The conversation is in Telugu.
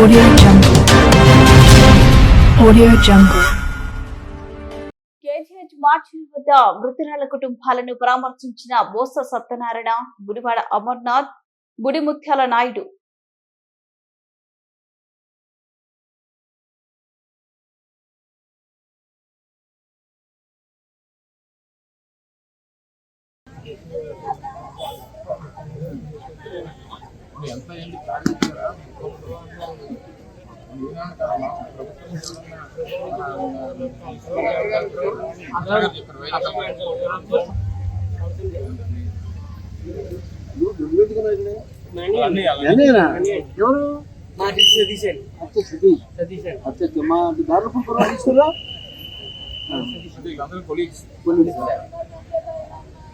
Audio Jungle. Audio Jungle. KGH మార్చిల వద్ద మృతురాల కుటుంబాలను పరామర్శించిన బోస సత్యనారాయణ గుడివాడ అమర్నాథ్ గుడిముత్యాల నాయుడు Thank you. ఎన్నేనా? ఎవరు? మా సతీశాను అచ్చా సతీష్. సతీశాను అచ్చా మా దారులు తీసుకురా. పోలీస్